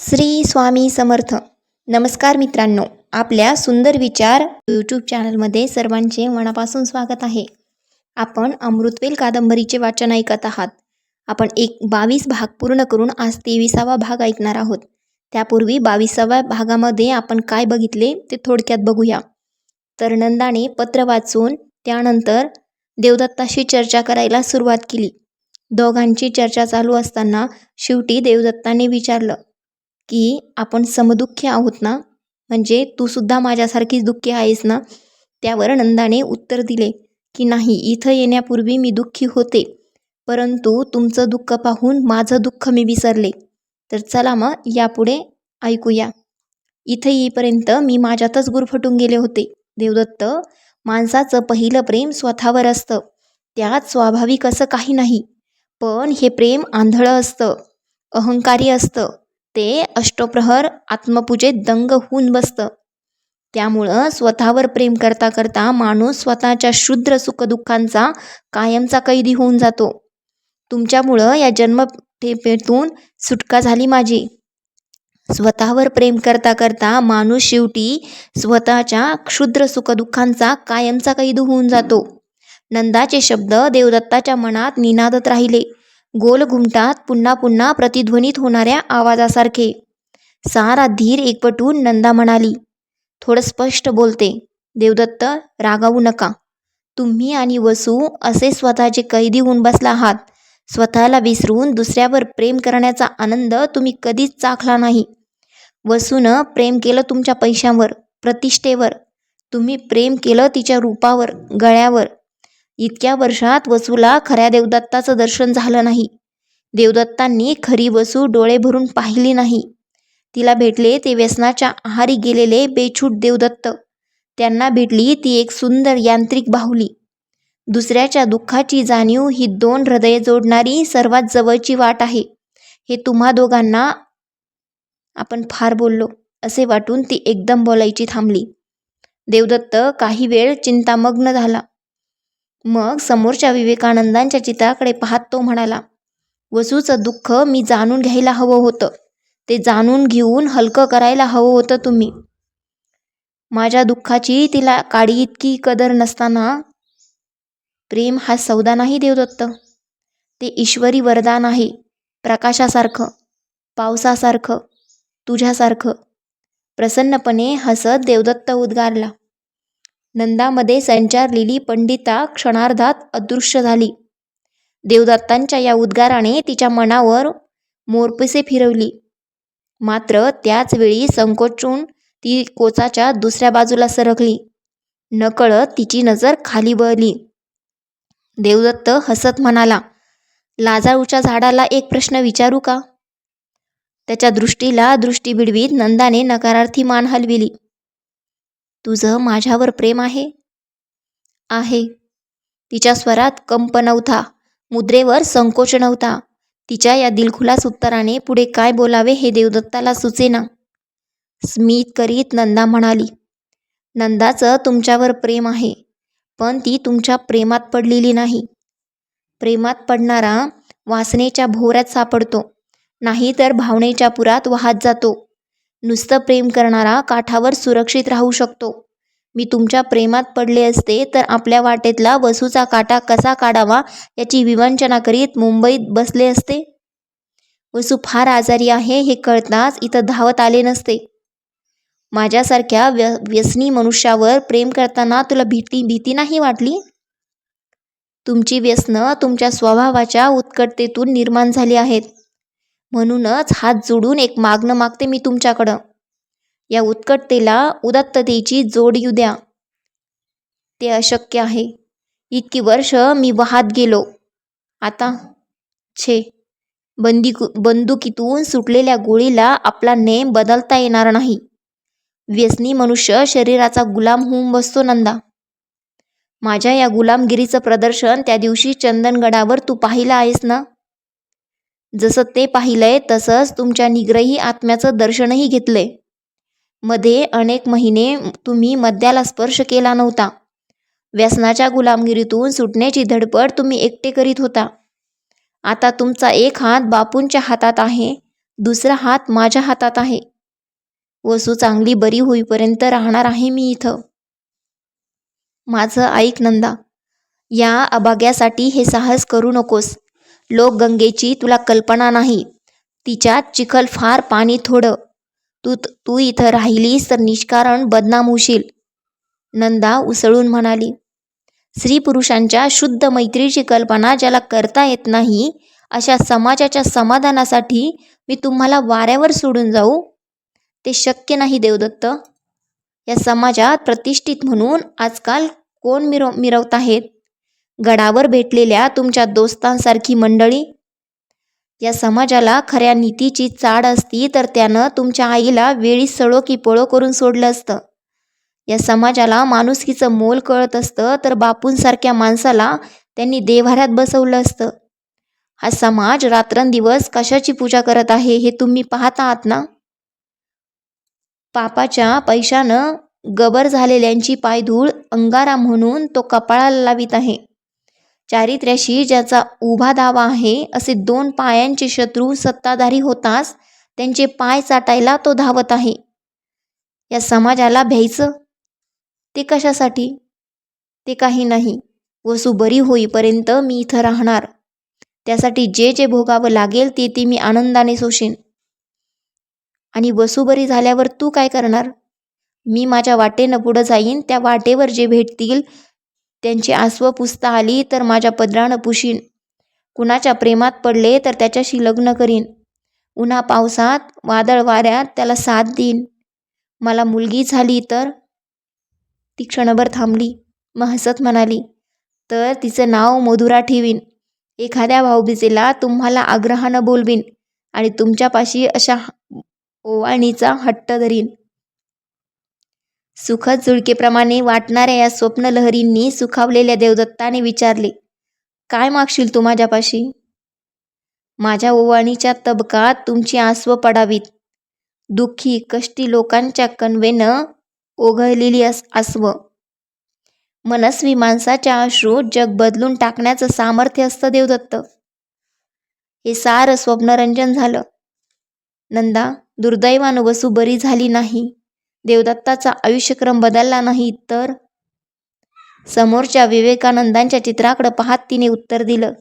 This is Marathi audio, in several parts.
श्री स्वामी समर्थ. नमस्कार मित्रांनो आपल्या सुंदर विचार यूट्यूब चॅनलमध्ये सर्वांचे मनापासून स्वागत आहे. आपण अमृतवेल कादंबरीचे वाचन ऐकत आहात. आपण एक बावीस भाग पूर्ण करून आज तेविसावा भाग ऐकणार आहोत. त्यापूर्वी बावीसाव्या भागामध्ये आपण काय बघितले ते थोडक्यात बघूया. तर नंदाने पत्र वाचून त्यानंतर देवदत्ताशी चर्चा करायला सुरुवात केली. दोघांची चर्चा चालू असताना शेवटी देवदत्ताने विचारलं की आपण समदुःखी आहोत ना? म्हणजे तू सुद्धा माझ्यासारखीच दुःखी आहेस ना? त्यावर नंदाने उत्तर दिले की नाही इथं येण्यापूर्वी मी दुःखी होते. परंतु तुमचं दुःख पाहून माझं दुःख मी विसरले. तर चला मग यापुढे ऐकूया. इथं येईपर्यंत मी माझ्यातच गुरफटून गेले होते. देवदत्त माणसाचं पहिलं प्रेम स्वतःवर असतं. त्यात स्वाभाविक असं काही नाही. पण हे प्रेम आंधळं असतं. अहंकारी असतं. ते अष्टप्रहर आत्मपूजेत दंग होऊन बसतं. त्यामुळं स्वतःवर प्रेम करता करता माणूस स्वतःच्या शुद्र सुखदुःखांचा कायमचा कैदी होऊन जातो. तुमच्यामुळं या जन्मठेपेतून सुटका झाली माझी. स्वतःवर प्रेम करता करता माणूस शेवटी स्वतःच्या क्षुद्र सुखदुःखांचा कायमचा कैद होऊन जातो. नंदाचे शब्द देवदत्ताच्या मनात निनादत राहिले. गोलघुमटात पुन्हा पुन्हा प्रतिध्वनित होणाऱ्या आवाजासारखे. सारा धीर एकवटून नंदा म्हणाली थोडं स्पष्ट बोलते. देवदत्त रागावू नका. तुम्ही आणि वसू असे स्वतःचे कैदी होऊन बसला आहात. स्वतःला विसरून दुसऱ्यावर प्रेम करण्याचा आनंद तुम्ही कधीच चाखला नाही. वसूनं प्रेम केलं तुमच्या पैशांवर प्रतिष्ठेवर. तुम्ही प्रेम केलं तिच्या रूपावर गळ्यावर. इतक्या वर्षात वसूला खऱ्या देवदत्ताचं दर्शन झालं नाही. देवदत्तांनी खरी वसू डोळे भरून पाहिली नाही. तिला भेटले ते व्यसनाच्या आहारी गेलेले बेछूट देवदत्त. त्यांना भेटली ती एक सुंदर यांत्रिक बाहुली. दुसऱ्याच्या दुःखाची जाणीव ही दोन हृदय जोडणारी सर्वात जवळची वाट आहे. हे तुम्हा दोघांना आपण फार बोललो असे वाटून ती एकदम बोलायची थांबली. देवदत्त काही वेळ चिंतामग्न झाला. मग समोरच्या विवेकानंदांच्या चित्राकडे पाहत तो म्हणाला वसूचं दुःख मी जाणून घ्यायला हवं होतं. ते जाणून घेऊन हलकं करायला हवं होतं तुम्ही. माझ्या दुःखाची तिला काडी इतकी कदर नसताना प्रेम हा सौदा नाही देवदत्त. ते ईश्वरी वरदान आहे प्रकाशासारखं पावसासारखं तुझ्यासारखं. प्रसन्नपणे हसत देवदत्त उद्गारला नंदामध्ये संचारलेली पंडिता क्षणार्धात अदृश्य झाली. देवदत्तांच्या या उद्गाराने तिच्या मनावर मोरपिसे फिरवली. मात्र त्याच वेळी संकोचून ती कोचाच्या दुसऱ्या बाजूला सरकली. नकळत तिची नजर खाली बळली देवदत्त हसत म्हणाला लाजाळूच्या झाडाला एक प्रश्न विचारू का? त्याच्या दृष्टीला दृष्टी भिडवीत नंदाने नकारार्थी मान हलविली. तुझं माझ्यावर प्रेम आहे? आहे. तिच्या स्वरात कंप नव्हता. मुद्रेवर संकोच नव्हता. तिच्या या दिलखुलास उत्तराने पुढे काय बोलावे हे देवदत्ताला सुचेना. स्मित करीत नंदा म्हणाली नंदाचं तुमच्यावर प्रेम आहे पण ती तुमच्या प्रेमात पडलेली नाही. प्रेमात पडणारा वासनेच्या भोवऱ्यात सापडतो नाहीतर भावनेच्या पुरात वाहत जातो. नुसतं प्रेम करणारा काठावर सुरक्षित राहू शकतो. मी तुमच्या प्रेमात पडले असते तर आपल्या वाटेतला वसूचा काटा कसा काढावा याची विवंचना करीत मुंबईत बसले असते. वसू फार आजारी आहे हे कळताच इथं धावत आले नसते. माझ्यासारख्या व्य व्यसनी मनुष्यावर प्रेम करताना तुला भीती भीती नाही वाटली? तुमची व्यसनं तुमच्या स्वभावाच्या उत्कटतेतून निर्माण झाली आहेत. म्हणूनच हात जोडून एक मागणं मागते मी तुमच्याकडं. या उत्कटतेला उदात्ततेची जोड येऊ द्या. ते अशक्य आहे. इतकी वर्ष मी वाहत गेलो. आता छे बंदी बंदुकीतून सुटलेल्या गोळीला आपला नेम बदलता येणार नाही. व्यसनी मनुष्य शरीराचा गुलाम होऊन बसतो नंदा. माझ्या या गुलामगिरीचं प्रदर्शन त्या दिवशी चंदनगडावर तू पाहिलं आहेस ना? जसं ते पाहिलंय तसंच तुमच्या निग्रही आत्म्याचं दर्शनही घेतलंय. मध्ये अनेक महिने तुम्ही मद्याला स्पर्श केला नव्हता. व्यसनाच्या गुलामगिरीतून सुटण्याची धडपड तुम्ही एकटे करीत होता. आता तुमचा एक हात बापूंच्या हातात आहे दुसरा हात माझ्या हातात आहे. वसू चांगली बरी होईपर्यंत राहणार आहे मी इथं. माझं ऐक नंदा या अभाग्यासाठी हे साहस करू नकोस. लोक गंगेची तुला कल्पना नाही. तिच्यात चिखल फार पाणी थोडं. तू तू इथं राहिलीस तर निष्कारण बदनाम होशील. नंदा उसळून म्हणाली. स्त्री पुरुषांच्या शुद्ध मैत्रीची कल्पना ज्याला करता येत नाही अशा समाजाच्या समाधानासाठी मी तुम्हाला वाऱ्यावर सोडून जाऊ. ते शक्य नाही देवदत्त. या समाजात प्रतिष्ठित म्हणून आजकाल कोण मिरव मिरवत आहेत? गडावर भेटलेल्या तुमच्या दोस्तांसारखी मंडळी? या समाजाला खऱ्या नीतीची चाड असती तर त्यानं तुमच्या आईला वेळी सळो की पळो करून सोडलं असतं. या समाजाला माणुसकीचं मोल कळत असतं तर बापूंसारख्या माणसाला त्यांनी देव्हाऱ्यात बसवलं असतं. हा समाज रात्रंदिवस कशाची पूजा करत आहे हे तुम्ही पाहत आहात ना? पापाच्या पैशानं गबर झालेल्यांची पायधूळ अंगारा म्हणून तो कपाळाला लावित आहे. चारित्र्याशी ज्याचा उभा दावा आहे असे दोन पायांचे शत्रू सत्ताधारी होताच त्यांचे पाय चाटायला तो धावत आहे. या समाजाला भ्यायचं? ते कशासाठी? ते काही नाही. वसू बरी होईपर्यंत मी इथं राहणार. त्यासाठी जे जे भोगावं लागेल ते ते मी आनंदाने सोशीन. आणि वसू बरी झाल्यावर तू काय करणार? मी माझ्या वाटेनं पुढं जाईन त्या वाटेवर जे भेटतील त्यांची आसवं पुसता आली तर माझ्या पदरानं पुशीन. कुणाच्या प्रेमात पडले तर त्याच्याशी लग्न करीन. उन्हा पावसात वादळ वाऱ्यात त्याला साथ देईन. मला मुलगी झाली तर? ती क्षणभर थांबली. मग हसत म्हणाली तर तिचं नाव मधुरा ठेवीन. एखाद्या भाऊबीजेला तुम्हाला आग्रहानं बोलवीन आणि तुमच्यापाशी अशा ओवाळणीचा हट्ट धरीन. सुखद जुळकेप्रमाणे वाटणाऱ्या या स्वप्नलहरींनी सुखावलेल्या देवदत्ताने विचारले काय मागशील तू माझ्यापाशी? माझ्या ओवाणीच्या तबकात तुमची आसवं पडावीत. दुःखी कष्टी लोकांच्या कणवेनं ओघळलेली अस आसवं. मनस्वी माणसाच्या अश्रू जग बदलून टाकण्याचं सामर्थ्य असतं देवदत्त. हे सारं स्वप्नरंजन झालं. नंदा दुर्दैवानं वसू बरी झाली नाही. देवदत्ताचा आयुष्यक्रम बदलला नाही तर? समोरच्या विवेकानंदांच्या चित्राकडं पाहत तिने उत्तर दिलं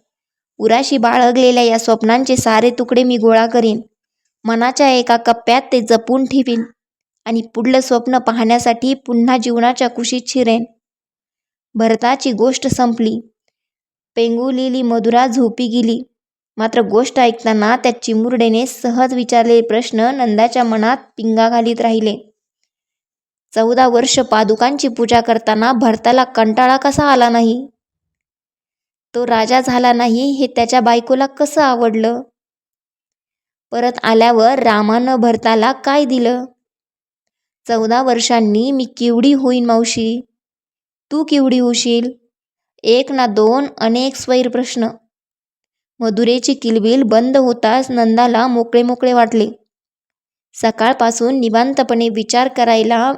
उराशी बाळगलेल्या या स्वप्नांचे सारे तुकडे मी गोळा करीन. मनाच्या एका कप्प्यात ते जपून ठेवीन आणि पुढलं स्वप्न पाहण्यासाठी पुन्हा जीवनाच्या कुशीत शिरेन. भरताची गोष्ट संपली. पेंगुलेली मधुरा झोपी गेली. मात्र गोष्ट ऐकताना त्या चिमुरडेने सहज विचारलेले प्रश्न नंदाच्या मनात पिंगा घालीत राहिले. चौदा वर्ष पादुकांची पूजा करताना भरताला कंटाळा कसा आला नाही? तो राजा झाला नाही हे त्याच्या बायकोला कसं आवडलं? परत आल्यावर रामानं भरताला काय दिलं? चौदा वर्षांनी मी किवडी होईन मावशी? तू किवडी होशील? एक ना दोन अनेक स्वैर प्रश्न मधुरेची किलबिल बंद होताच नंदाला मोकळे मोकळे वाटले. सकाळपासून निवांतपणे विचार करायला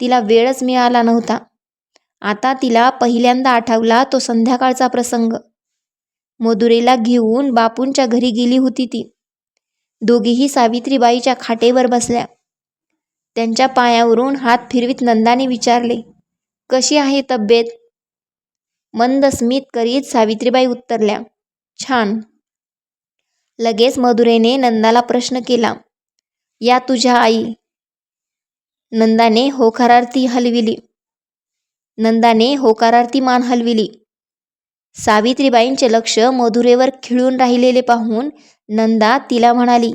तिला वेळच मिळाला नव्हता. आता तिला पहिल्यांदा आठवला तो संध्याकाळचा प्रसंग. मधुरेला घेऊन बापूंच्या घरी गेली होती ती. दोघीही सावित्रीबाईच्या खाटेवर बसल्या. त्यांच्या पायावरून हात फिरवीत नंदाने विचारले कशी आहे तब्येत? मंद स्मित करीत सावित्रीबाई उत्तरल्या छान. लगेच मधुरेने नंदाला प्रश्न केला या तुझ्या आई नंदाने होकारार्थी हलविली. नंदाने होकारार्थी मान हलविली. सावित्रीबाईंचे लक्ष मधुरेवर खिळून राहिलेले पाहून नंदा तिला म्हणाली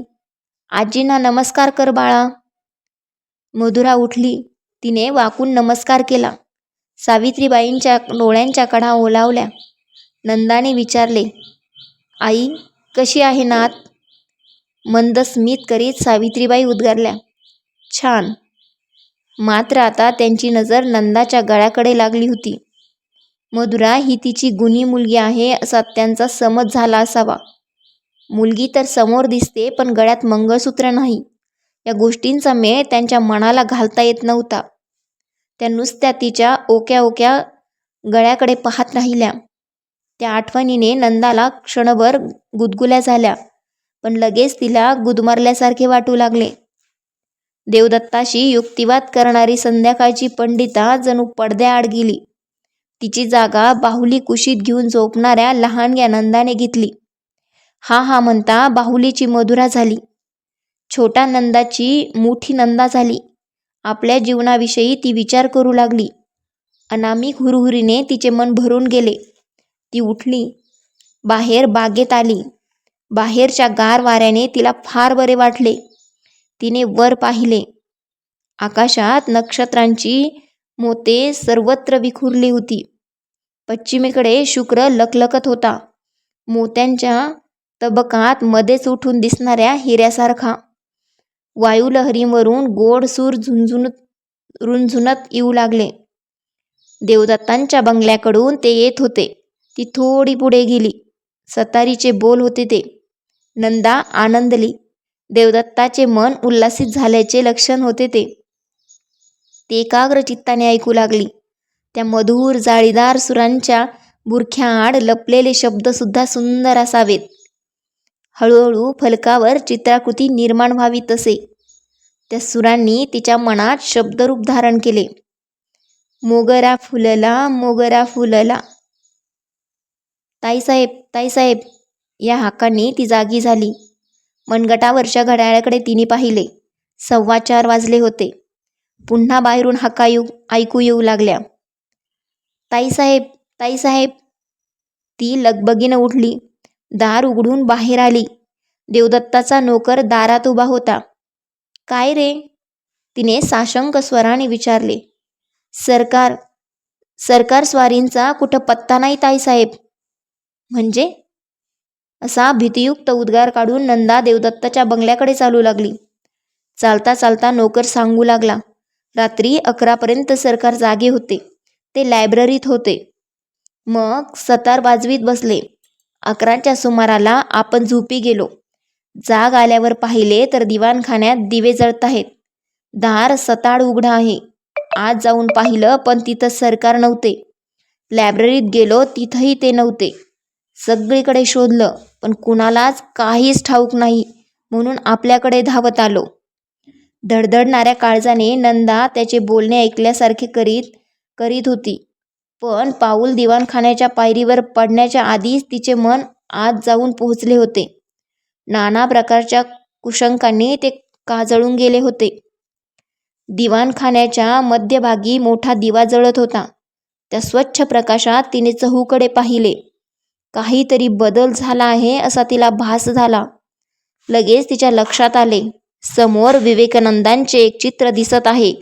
आजींना नमस्कार कर बाळा. मधुरा उठली. तिने वाकून नमस्कार केला. सावित्रीबाईंच्या डोळ्यांच्या कडा ओलावल्या. नंदाने विचारले आई कशी आहे नात? मंद स्मित करीत सावित्रीबाई उद्गारल्या. छान. मात्र आता त्यांची नजर नंदाच्या गळ्याकडे लागली होती. मधुरा ही तिची गुणी मुलगी आहे असा त्यांचा समज झाला असावा. मुलगी तर समोर दिसते पण गळ्यात मंगळसूत्र नाही. या गोष्टींचा मेळ त्यांच्या मनाला घालता येत नव्हता. त्या नुसत्या तिच्या ओक्या ओक्या गळ्याकडे पाहत राहिल्या. त्या आठवणीने नंदाला क्षणभर गुदगुल्या झाल्या पण लगेच तिला गुदमरल्यासारखे वाटू लागले. देवदत्ताशी युक्तिवाद करणारी संध्याकाळची पंडिता जणू पडद्याआड गेली. तिची जागा बाहुली कुशीत घेऊन झोपणाऱ्या लहानग्या नंदाने घेतली. हा हा म्हणता बाहुलीची मधुरा झाली. छोटा नंदाची मोठी नंदा झाली. आपल्या जीवनाविषयी ती विचार करू लागली. अनामिक हुरहुरीने तिचे मन भरून गेले. ती उठली. बाहेर बागेत आली. बाहेरच्या गार वाऱ्याने तिला फार बरे वाटले. तिने वर पाहिले. आकाशात नक्षत्रांची मोते सर्वत्र विखुरली होती. पश्चिमेकडे शुक्र लखलखत होता. मोत्यांच्या तबकात मध्येच उठून दिसणाऱ्या हिऱ्यासारखा. वायुलहरीवरून गोड सूर झुंझुनत रुंझुनत येऊ लागले. देवदत्तांच्या बंगल्याकडून ते येत होते. ती थोडी पुढे गेली. सतारीचे बोल होते ते. नंदा आनंदली. देवदत्ताचे मन उल्हासित झाल्याचे लक्षण होते ते. ते एकाग्र चित्ताने ऐकू लागली. त्या मधुर जाळीदार सुरांच्या बुरख्याआड लपलेले शब्दसुद्धा सुंदर असावेत. हळूहळू फलकावर चित्राकृती निर्माण व्हावी तसे. त्या सुरांनी तिच्या मनात शब्दरूप धारण केले. मोगरा फुलला मोगरा फुलला. ताईसाहेब ताईसाहेब या हाकांनी ती जागी झाली. मनगटावरच्या घड्याळाकडे तिने पाहिले. सव्वा चार वाजले होते. पुन्हा बाहेरून हाका येऊ ऐकू येऊ लागल्या. ताईसाहेब ताईसाहेब. ती लगबगीनं उठली. दार उघडून बाहेर आली. देवदत्ताचा नोकर दारात उभा होता. काय रे? तिने साशंक स्वराने विचारले. सरकार सरकार स्वारींचा कुठं पत्ता नाही ताईसाहेब. म्हणजे? असा भीतियुक्त उद्गार काढून नंदा देवदत्ताच्या बंगल्याकडे चालू लागली. चालता चालता नोकर सांगू लागला रात्री अकरापर्यंत सरकार जागे होते. ते लायब्ररीत होते. मग सतार वाजवीत बसले. अकराच्या सुमाराला आपण झोपी गेलो. जाग आल्यावर पाहिले तर दिवाणखान्यात दिवे जळत आहेत दार सताड उघडं आहे. आज जाऊन पाहिलं पण तिथं सरकार नव्हते. लायब्ररीत गेलो तिथंही ते नव्हते. सगळीकडे शोधलं. पण कुणालाच काहीच ठाऊक नाही म्हणून आपल्याकडे धावत आलो. धडधडणाऱ्या काळजाने नंदा त्याचे बोलणे ऐकल्यासारखे करीत करीत होती. पण पाऊल दिवाणखान्याच्या पायरीवर पडण्याच्या आधीच तिचे मन आत जाऊन पोहोचले होते. नाना प्रकारच्या कुशंकांनी ते काजळून गेले होते. दिवाणखान्याच्या मध्यभागी मोठा दिवा जळत होता. त्या स्वच्छ प्रकाशात तिने चहूकडे पाहिले. काहीतरी बदल झाला आहे असा तिला भास झाला. लगेच तिच्या लक्षात आले. समोर विवेकानंदांचे एक चित्र दिसत आहे.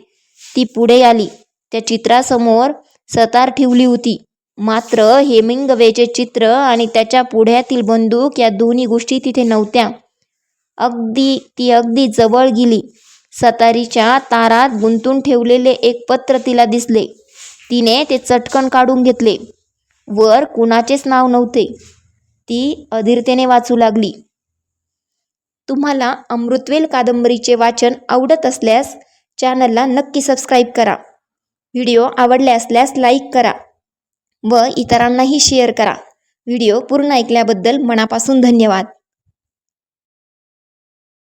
ती पुढे आली. त्या चित्रासमोर सतार ठेवली होती. मात्र हेमिंगवेचे चित्र आणि त्याच्या पुढ्यातील बंदूक या दोन्ही गोष्टी तिथे नव्हत्या. अगदी ती अगदी जवळ गेली. सतारीच्या तारात गुंतून ठेवलेले एक पत्र तिला दिसले. तिने ते चटकन काढून घेतले. वर कुणाचेच नाव नव्हते. ती अधीरतेने वाचू लागली. तुम्हाला अमृतवेल कादंबरीचे वाचन आवडत असल्यास चॅनलला नक्की सबस्क्राईब करा. व्हिडिओ आवडले असल्यास लाईक करा व इतरांनाही शेअर करा. व्हिडिओ पूर्ण ऐकल्याबद्दल मनापासून धन्यवाद.